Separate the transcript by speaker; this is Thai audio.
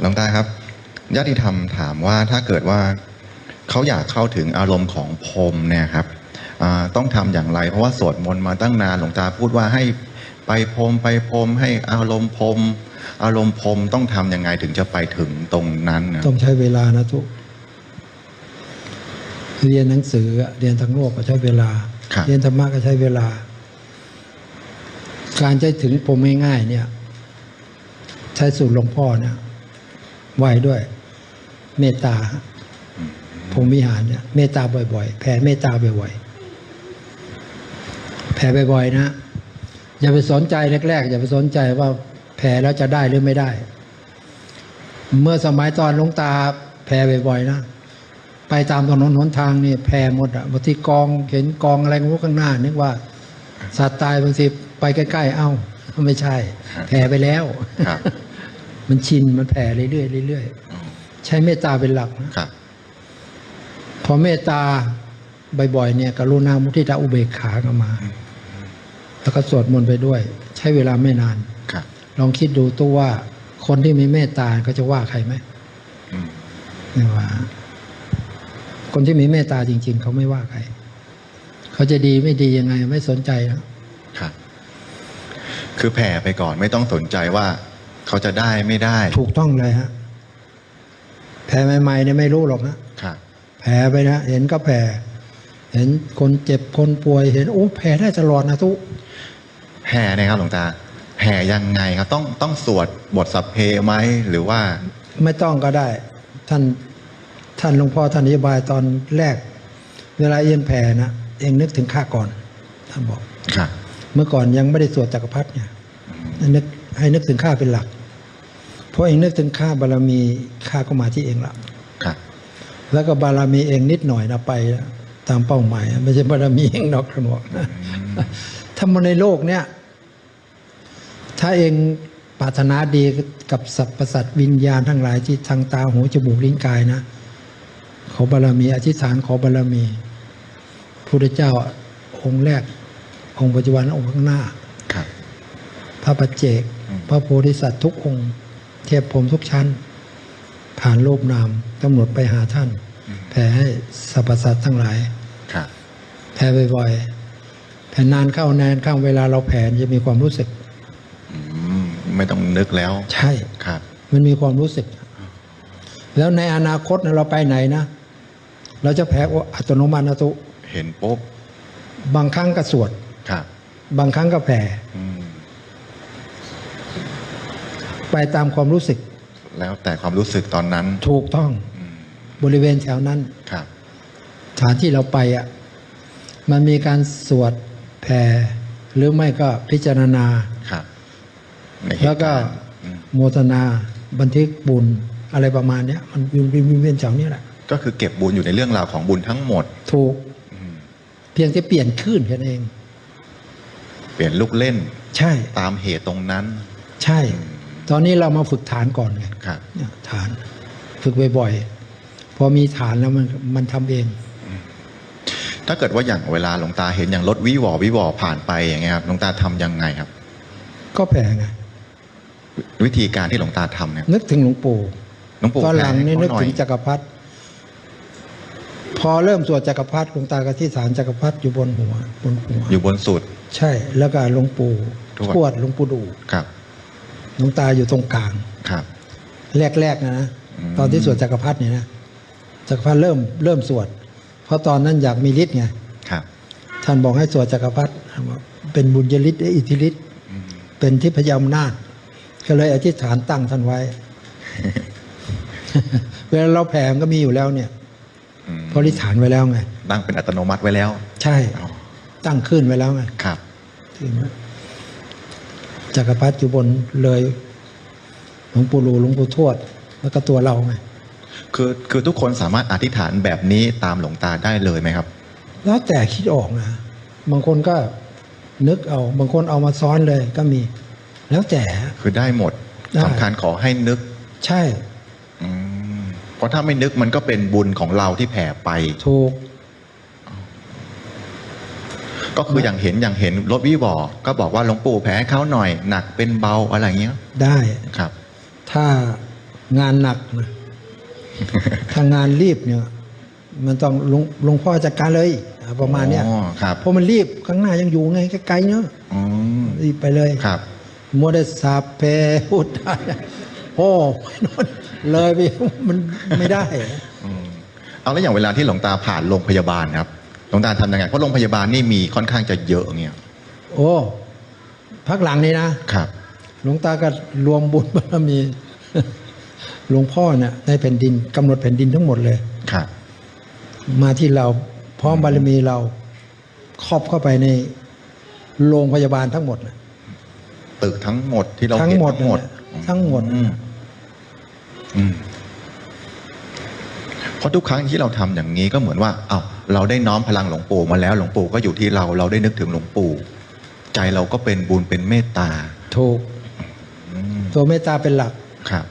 Speaker 1: หลวงตาครับญาติธรรมถามว่าถ้าเกิดว่าเขาอยากเข้าถึงอารมณ์ของพรหมเนี่ยครับอ่าต้องทำอย่างไร เพราะว่าสวดมนต์มาตั้งนานหลวงตาพูดว่าให้ไปพรหมไปพรหมให้อารมณ์พรหมอารมณ์พรหมต้องทำยังไงถึงจะไปถึงตรงนั้นนะ
Speaker 2: ต้องใช้เวลานะทุกเรียนหนังสืออะเรียนทางโลกก็ใช้เวลา
Speaker 1: ครับ
Speaker 2: เรียนธรรมะก็ใช้เวลา การใช้ถึงผมง่ายๆเนี่ย ใช้สูตรหลวงพ่อเนี่ย ไหวด้วย เมตตาผมวิหารเนี่ยเมตตาบ่อยๆแผ่เมตตาบ่อยๆแผ่บ่อยๆนะอย่าไปสนใจแรกๆอย่าไปสนใจว่าแผ่แล้วจะได้หรือไม่ได้ เมื่อสมัยตอนหลวงตาแผ่บ่อยๆนะไปตามถนนหนทางนี่แผ่หมดอะบางทีกองเห็นกองอะไรงูข้างหน้านึกว่าสัตว์ตายบางทีไปใกล้ๆเอ้าไม่ใช่ แผ่ไปแล้ว มันชินมันแผ่เรื่อยๆเรื่อยๆใช้เมตตาเป็นหลักนะครับ พอเมตตาบ่อยๆเนี่ยกรุณามุทิตาอุเบกขาก็มา แล้วก็สวดมนต์ไปด้วย ใช้เวลาไม่นาน
Speaker 1: ครับ
Speaker 2: ลองคิดดูตัวว่า คนที่มีเมตตาเขาจะว่าใครไหม
Speaker 1: อืม
Speaker 2: ไม่ว่า คนที่มีเมตตาจริง ๆ เขาไม่ว่าใครเขาจะดีไม่ดียังไง ไม่สนใจนะครับ
Speaker 1: คือแผ่ไปก่อนไม่ต้องสนใจว่า เขาจะได้ไม่ได้
Speaker 2: ถูกต้องเลยฮะแผ่ใหม่ๆเนี่ยไม่รู้หรอกนะครับแผ่ไปนะเห็นก็แผ่เห็นคนเจ็บคนป่วยเห็นโอ้แผ่ได้ตลอดนะทุก
Speaker 1: แผ่เนะครับหลวงตาแผ่ยังไงครับ ต้องต้องสวดบทสัพเพไหมหรือว่า
Speaker 2: ไม่ต้องก็ได้ ท่านท่านหลวงพ่อท่านอธิบายตอนแรก เวลาเอียนแผ่นะเองนึกถึงข้าก่อน ท่านบอก
Speaker 1: ครับ
Speaker 2: เมื่อก่อนยังไม่ได้สวดจักรพรรดิเนี่ยให้นึก ให้นึกถึงข้าเป็นหลัก เพราะเองนึกถึงข้าบารมีข้าก็มาที่เองละ
Speaker 1: ครับ
Speaker 2: แล้วก็บารมีเองนิดหน่อยนะไปนะตามเป้าหมายไม่ใช่บารมีเองนอกกันบอกถ้ามาในโลกเนี่ย ถ้าเองปรารถนาดีกับสรรพสัตว์วิญญาณทั้งหลายที่ทางตาหูจมูกลิ้นกายนะขอบารมีอธิษฐานขอบารมีพุทธเจ้าองค์แรกองค์ปัจจุบันและองค์ข้างหน้า
Speaker 1: ค รับ
Speaker 2: พระปัจเจก
Speaker 1: อืม
Speaker 2: พระโพธิสัตว์ทุกองค์ เทียบผมทุกชั้น ผ่านรูปนามกำหนดไปหาท่าน แผ่ให้สรรพสัตว์ทั้งหลาย
Speaker 1: ครับ
Speaker 2: แผ่บ่อยๆแผ่นานเข้านานเข้าเวลาเราแผ่จะมีความรู้สึก
Speaker 1: อืมไม่ต้องนึกแล้ว
Speaker 2: ใช่
Speaker 1: ครับ
Speaker 2: มันมีความรู้สึก แล้วในอนาคตนะเราไปไหนนะเราจะแผ่อัตโนมัตินะตุ
Speaker 1: เห็นปุ๊บบา
Speaker 2: งครั้งก็สวด
Speaker 1: ครับ
Speaker 2: บางครั้งก็แผ่
Speaker 1: อืม
Speaker 2: ไปตามความรู้สึก
Speaker 1: แล้วแต่ความรู้สึกตอนนั้น
Speaker 2: ถูกต้อง
Speaker 1: อืม
Speaker 2: บริเวณแถวนั้น
Speaker 1: ครับ
Speaker 2: สถานที่เราไปอะมันมีการสวดแผ่หรือไม่ก็พิจารณา
Speaker 1: ครับในเหตุ
Speaker 2: แล้วก็า
Speaker 1: รณ์อืม
Speaker 2: โมทนาบันทึกบุญอะไรประมาณเนี้ยมันวินวินวินเวียนแถวเนี้ยแหละ
Speaker 1: ก็คือเก็บบุญอยู่ในเรื่องราวของบุญทั้งหมด
Speaker 2: ถูก
Speaker 1: อืม
Speaker 2: เพียงแต่เปลี่ยนคลื่นแค่นั้นเอง
Speaker 1: เปลี่ยนลูกเล่น
Speaker 2: ใช่
Speaker 1: ตามเหตุตรงนั้น
Speaker 2: ใช่ ตอนนี้เรามาฝึกฐานก่อนไง
Speaker 1: ครับ
Speaker 2: เนี่ยฐาน ฝึกบ่อยๆพอมีฐานแล้วมันมันทำเอง
Speaker 1: ถ้าเกิดว่าอย่างเวลาหลวงตาเห็นอย่างรถวิวอวิวอผ่านไปอย่างเงี้ยครับหลวงตาทำยังไงครับ
Speaker 2: ก็แผ่ไง
Speaker 1: วิธีการที่หลวงตาทำเนี่ย
Speaker 2: นึกถึงหลวงปู่
Speaker 1: หลวงปู่
Speaker 2: ฝรั่งนี่
Speaker 1: แผ่
Speaker 2: นึก
Speaker 1: ให้เขาห
Speaker 2: ถึงจักรพรรดิพอเริ่มสวดจักรพรรดิหลวงตากระที่ฐานจักรพรรดิอยู่บนหัวบนหัว
Speaker 1: อยู่บนสุด
Speaker 2: ใช่ แล้วก็หลวงปู่
Speaker 1: ทวด
Speaker 2: ทวดหลวงปู่ดู
Speaker 1: ครับ
Speaker 2: หลวงตาอยู่ตรงกลาง
Speaker 1: ครับ
Speaker 2: แรกๆนะนะ
Speaker 1: อืม
Speaker 2: ตอนที่สวดจักรพรรดิเนี่ยนะจักรพรรดิเริ่มเริ่มสวด เพราะตอนนั้นอยากมีฤทธิ์ไง
Speaker 1: ครับ
Speaker 2: ท่านบอกให้สวดจักรพรรดิบอกเป็นบุญยฤทธิ์อิทธิฤทธิ์
Speaker 1: อืม
Speaker 2: เป็นทิพยอำนาจก็เลยอธิษฐานตั้งท่านไว้ เวลาเราแผ่มันก็มีอยู่แล้วเนี่ย
Speaker 1: อืม
Speaker 2: เพราะอธิษฐานไว้แล้วไง
Speaker 1: ตั้งเป็นอัตโนมัติไว้แล้ว
Speaker 2: ใช่
Speaker 1: อ๋อ
Speaker 2: ตั้งขึ้นไว้แล้วไง
Speaker 1: ครับ
Speaker 2: ถึง จักรพรรดิอยู่บนเลยหลวงปู่หลูหลวงปู่ทวด แล้วก็ตัวเราไง
Speaker 1: คือคือทุกคนสามารถอธิษฐานแบบนี้ตามหลวงตาได้เลยไหมครับ
Speaker 2: แล้วแต่คิดออกนะบางคนก็นึกเอาบางคนเอามาซ้อนเลยก็มี แล้วแต่
Speaker 1: คือได้หมด
Speaker 2: ได้
Speaker 1: สำคัญขอให้นึก
Speaker 2: ใช่
Speaker 1: อืมเพราะถ้าไม่นึกมันก็เป็นบุญของเราที่แผ่ไป
Speaker 2: ถูก
Speaker 1: ก็คืออย่างเห็นอย่างเห็นรถวิวอก็บอกว่าหลวงปู่แผ่ให้เขาหน่อย หนักเป็นเบาอะไรอย่างเงี้ย
Speaker 2: ได้
Speaker 1: ครับ
Speaker 2: ถ้างานหนักนะถ้างานรีบเนี่ย มันต้องหลวงหลวงพ่อจัดการเลยอะประมาณเนี้ย
Speaker 1: อ๋อครับ
Speaker 2: เพราะมันรีบข้างหน้ายังอยู่ไงไกลๆเนาะ
Speaker 1: อืม
Speaker 2: รีบไปเลย
Speaker 1: ครับ
Speaker 2: มัวแต่สาบเพพูดได้โอ้โน่นเลยไปมันไม่ได้
Speaker 1: อืมเอาแล้วอย่างเวลาที่หลวงตาผ่านโรงพยาบาลครับ หลวงตาทำยังไงเพราะโรงพยาบาลนี่มีค่อนข้างจะเยอะเนี่ย
Speaker 2: โอ้พักหลังนี้นะ
Speaker 1: ครับ
Speaker 2: หลวงตาก็รวมบุญบารมีหลวงพ่อเนี่ยในแผ่นดินกำหนดแผ่นดินทั้งหมดเลย
Speaker 1: ครับ
Speaker 2: มาที่เราพร้อมบารมีเราครอบเข้าไปในโรงพยาบาลทั้งหมดน่ะ
Speaker 1: ตึกทั้งหมดที่เรา
Speaker 2: ทั้ง
Speaker 1: เห็น
Speaker 2: หมด
Speaker 1: ทั้งหมด
Speaker 2: นั่นแหละทั้งหมด
Speaker 1: อืมอืมเพราะทุกครั้งที่เราทำอย่างนี้ก็เหมือนว่าอ้าว เราได้น้อมพลังหลวงปู่มาแล้วหลวงปู่ก็อยู่ที่เราเราได้นึกถึงหลวงปู่ ใจเราก็เป็นบุญเป็นเมตตา
Speaker 2: ถูก
Speaker 1: อืม
Speaker 2: ตัวเมตตาเป็นหลัก
Speaker 1: ครับ